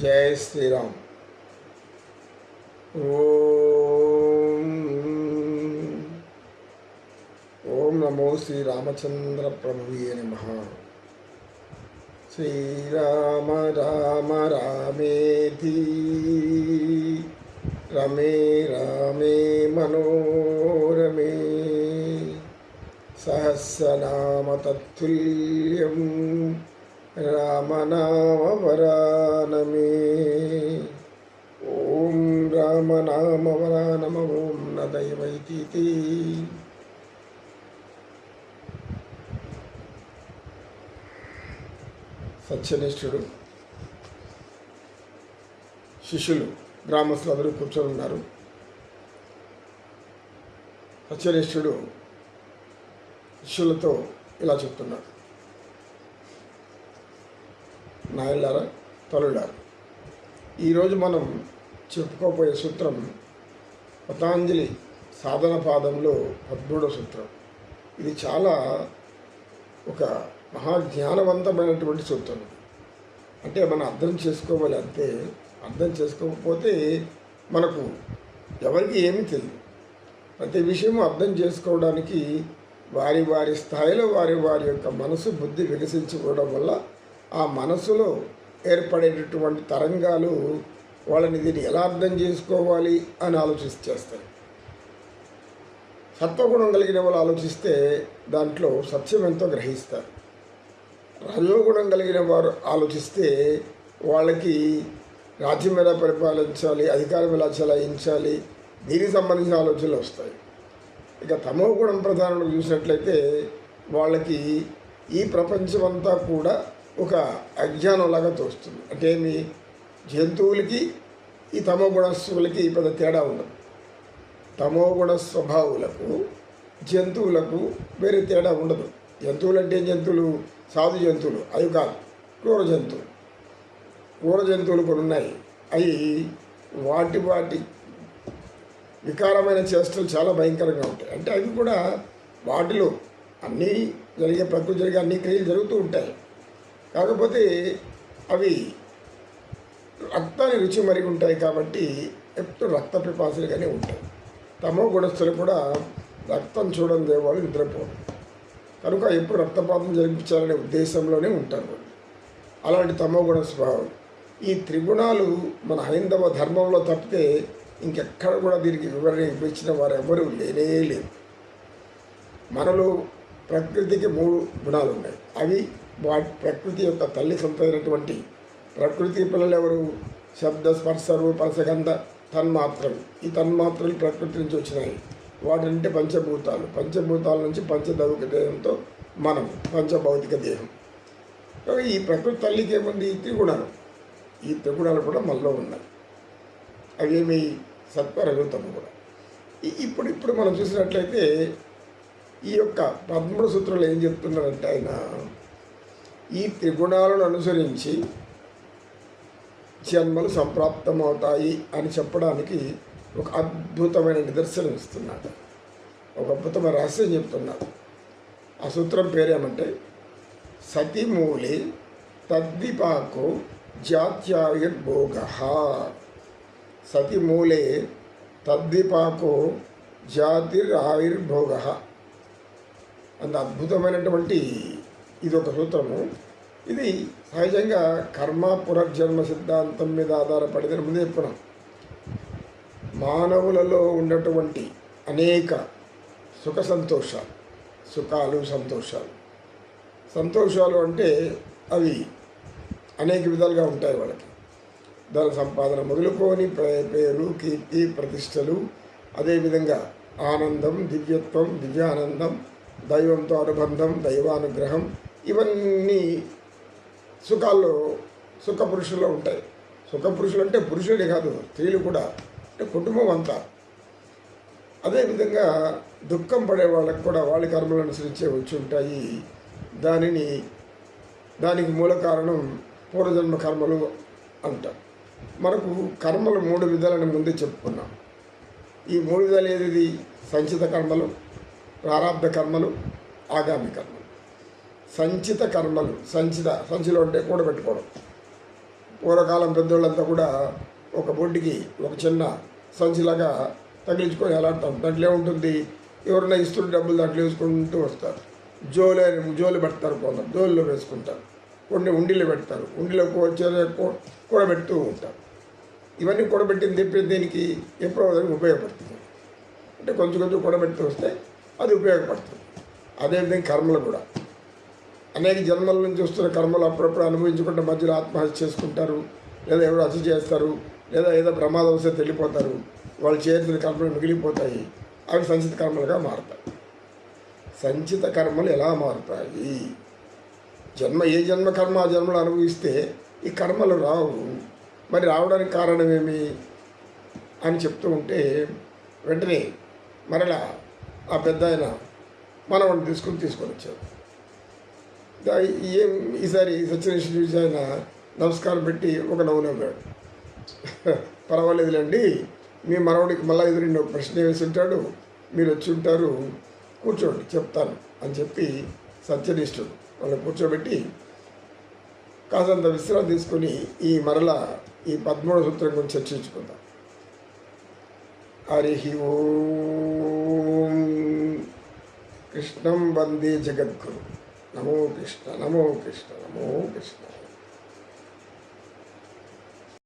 जय श्री राम ओम ओम नमो श्री रामचंद्र प्रभु नम। श्री राम राम रामे रमे रामे मनोरमे, सहस्रनाम तत्ल्यम రామనామవరానమే ఓం రామనామవరానమ ఓం న దైవైతి సత్యనిష్ఠుడు శిష్యులు గ్రామస్తులు అందరూ కూర్చొని ఉన్నారు. సత్యనిష్ఠుడు శిష్యులతో ఇలా చెప్తున్నాడు నాయలారా తల్లులారా ఈరోజు మనం చెప్పుకోబోయే సూత్రం పతాంజలి సాధన పాదంలో పద్మూడవ సూత్రం. ఇది చాలా ఒక మహాజ్ఞానవంతమైనటువంటి సూత్రం. అంటే మనం అర్థం చేసుకోవాలి అంతే అర్థం చేసుకోకపోతే మనకు ఎవరికి ఏమీ తెలియదు ప్రతి విషయము అర్థం చేసుకోవడానికి వారి వారి స్థాయిలో వారి వారి యొక్క మనసు బుద్ధి వికసించుకోవడం వల్ల ఆ మనసులో ఏర్పడేటటువంటి తరంగాలు వాళ్ళని దీన్ని ఎలా అర్థం చేసుకోవాలి అని ఆలోచిస్తే చేస్తాయి. సత్వగుణం కలిగిన వాళ్ళు ఆలోచిస్తే దాంట్లో సత్యం ఎంతో గ్రహిస్తారు. రజోగుణం కలిగిన వారు ఆలోచిస్తే వాళ్ళకి రాజ్యం ఎలా పరిపాలించాలి అధికారం ఎలా చెలాయించాలి దీనికి సంబంధించిన ఆలోచనలు వస్తాయి. ఇక తమో గుణం ప్రధానంలో చూసినట్లయితే వాళ్ళకి ఈ ప్రపంచం అంతా కూడా ఒక అజ్ఞానంలాగా తోస్తుంది. అంటే మీ జంతువులకి ఈ తమోగుణస్సులకి పెద్ద తేడా ఉండదు. తమోగుణ స్వభావులకు జంతువులకు వేరే తేడా ఉండదు. జంతువులు అంటే జంతువులు? సాధు జంతువులు. అవి కాదు. క్రూర జంతువులు. క్రూర జంతువులు కొన్ని ఉన్నాయి. అవి వాటి వాటి వికారమైన చేష్టలు చాలా భయంకరంగా ఉంటాయి. అంటే అవి కూడా వాటిలో అన్నీ జరిగే ప్రకృతి జరిగే అన్ని క్రియలు జరుగుతూ ఉంటాయి. కాకపోతే అవి రక్తాన్ని రుచి మరిగి ఉంటాయి కాబట్టి ఎప్పుడు రక్త పిపాసులుగానే ఉంటాయి. తమో గుణస్థులు కూడా రక్తం చూడడం వాళ్ళు నిద్రపోరు. కనుక ఎప్పుడు రక్తపాతం జరిపించాలనే ఉద్దేశంలోనే ఉంటారు అలాంటి తమో గుణ స్వభావం ఈ త్రిగుణాలు మన హైందవ ధర్మంలో తప్పితే ఇంకెక్కడ కూడా దీనికి వివరణ ఇప్పించిన వారు ఎవరూ లేనే లేరు. మనలో ప్రకృతికి మూడు గుణాలు ఉన్నాయి అవి వాటి ప్రకృతి యొక్క తల్లి సంతైనటువంటి ప్రకృతి పిల్లలు ఎవరు శబ్ద స్పర్శ రూపరసగంధ తన్మాత్రలు ఈ తన్మాత్రలు ప్రకృతి నుంచి వచ్చినాయి. వాటింటే పంచభూతాలు. పంచభూతాల నుంచి పంచదౌక దేహంతో మనం పంచభౌతిక దేహం. ఈ ప్రకృతి తల్లికి ఏముంది? ఈ త్రిగుణాలు. ఈ త్రిగుణాలు కూడా మనలో ఉన్నాయి. అవేమి సత్వరగుతాము కూడా. ఇప్పుడు ఇప్పుడు మనం చూసినట్లయితే ఈ యొక్క పద్మూడు సూత్రాలు ఏం చెప్తున్నారంటే ఆయన ఈ త్రిగుణాలను అనుసరించి జన్మలు సంప్రాప్తమవుతాయి అని చెప్పడానికి ఒక అద్భుతమైన నిదర్శనం ఇస్తున్నాడు. ఒక అద్భుతమైన రహస్యం చెప్తున్నాడు. ఆ సూత్రం పేరేమంటే సతిమూలి తద్విపాకు జాత్యాయుర్భోగ. సతిమూలే తద్విపాకో జాతిరావిర్భోగ అంత అద్భుతమైనటువంటి ఇది ఒక సూత్రము. ఇది సహజంగా కర్మ పునర్జన్మ సిద్ధాంతం మీద ఆధారపడిందని ముందే చెప్పుకున్నాం మానవులలో ఉన్నటువంటి అనేక సుఖ సంతోషాలు సుఖాలు సంతోషాలు. సంతోషాలు అంటే అవి అనేక విధాలుగా ఉంటాయి వాళ్ళకి. ధన సంపాదన మొదలుకొని పే- పేరు కీర్తి ప్రతిష్టలు అదేవిధంగా ఆనందం దివ్యత్వం దివ్యానందం దైవంతో అనుబంధం దైవానుగ్రహం ఇవన్నీ సుఖాల్లో సుఖ పురుషుల్లో ఉంటాయి. సుఖ పురుషులు అంటే పురుషుడే కాదు స్త్రీలు కూడా. అంటే కుటుంబం అంతా. అదేవిధంగా దుఃఖం పడే వాళ్ళకు కూడా వాళ్ళ కర్మలు అనుసరించే వచ్చి ఉంటాయి. దానిని దానికి మూల కారణం పూర్వజన్మ కర్మలు అంటాం. మనకు కర్మలు మూడు విధాలని ముందే చెప్పుకున్నాం. ఈ మూడు విధాలు ఏది? సంచిత కర్మలు ప్రారంభ కర్మలు ఆగామి కర్మలు. సంచిత కర్మలు సంచిత సంచిలో అంటే కూడబెట్టుకోవడం పూర్వకాలం పెద్దోళ్ళంతా కూడా ఒక బొడ్డుకి ఒక చిన్న సంచిలాగా తగిలించుకొని ఎలాడతాం. దాంట్లో ఉంటుంది ఎవరైనా ఇస్తున్న డబ్బులు దాంట్లో వేసుకుంటూ వస్తారు. జోలు అని జోలు పెడతారు కొందరు. జోలులో వేసుకుంటారు. కొన్ని ఉండిలో పెడతారు. ఉండిలో వచ్చే కూడబెడుతూ ఉంటారు. ఇవన్నీ కూడబెట్టిన తిప్పి దీనికి ఎప్పుడో దానికి ఉపయోగపడుతుంది. అంటే కొంచెం కొంచెం కూడబెడుతూ వస్తే అది ఉపయోగపడుతుంది. అదేవిధంగా కర్మలు కూడా. అనేక జన్మల నుంచి వస్తున్న కర్మలు అప్పుడప్పుడు అనుభవించుకుంటే మధ్యలో ఆత్మహత్య చేసుకుంటారు లేదా ఎవరు హత్య చేస్తారు లేదా ఏదో ప్రమాదం వస్తే వెళ్ళిపోతారు వాళ్ళు చేసిన కర్మలు మిగిలిపోతాయి. అవి సంచిత కర్మలుగా మారుతాయి. సంచిత కర్మలు ఎలా మారుతాయి? జన్మ ఏ జన్మ కర్మ ఆ జన్మలు అనుభవిస్తే ఈ కర్మలు రావు. మరి రావడానికి కారణం ఏమి? అని చెప్తూ ఉంటే వెంటనే మరలా ఆ పెద్ద ఆయన మనవడిని తీసుకుని తీసుకొని వచ్చారు ఏం ఈసారి సత్యనిష్ఠ చూసి ఆయన నమస్కారం పెట్టి ఒక నవ్వు నవ్వాడు. పర్వాలేదులేండి మీ మనవడికి మళ్ళీ ఎదురు ఒక ప్రశ్న వేసి ఉంటాడు మీరు వచ్చి ఉంటారు కూర్చోండి చెప్తాను అని చెప్పి సత్యనిష్ఠుడు వాళ్ళని కూర్చోబెట్టి కాసంత విశ్రాంతి తీసుకొని ఈ మరల ఈ పదమూడు సూత్రం గురించి చర్చించుకుందాం. హరి ఓం కృష్ణం వందే జగద్గురు. ナモでしたナモーでしたナモでした